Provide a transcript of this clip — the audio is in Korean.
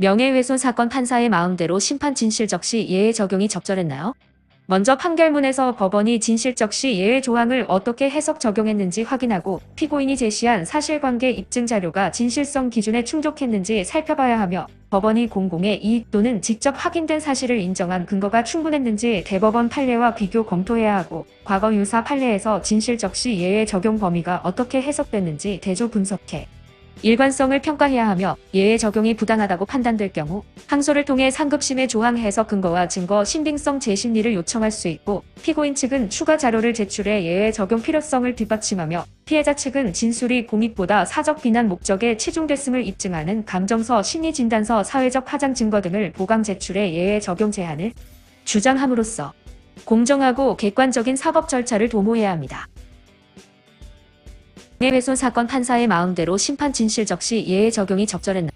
명예훼손 사건 판사의 마음대로 심판 진실 적시 예외 적용이 적절했나요? 먼저 판결문에서 법원이 진실 적시 예외 조항을 어떻게 해석 적용했는지 확인하고 피고인이 제시한 사실관계 입증 자료가 진실성 기준에 충족했는지 살펴봐야 하며 법원이 공공의 이익 또는 직접 확인된 사실을 인정한 근거가 충분했는지 대법원 판례와 비교 검토해야 하고 과거 유사 판례에서 진실 적시 예외 적용 범위가 어떻게 해석됐는지 대조 분석해 일관성을 평가해야 하며 예외 적용이 부당하다고 판단될 경우 항소를 통해 상급심의 조항 해석 근거와 증거 신빙성 재심리를 요청할 수 있고 피고인 측은 추가 자료를 제출해 예외 적용 필요성을 뒷받침하며 피해자 측은 진술이 공익보다 사적 비난 목적에 치중됐음을 입증하는 감정서, 심리진단서, 사회적 하장 증거 등을 보강 제출해 예외 적용 제한을 주장함으로써 공정하고 객관적인 사법 절차를 도모해야 합니다. 명예훼손 사건 판사의 마음대로 심판 진실 적시 예외 적용이 적절했나요?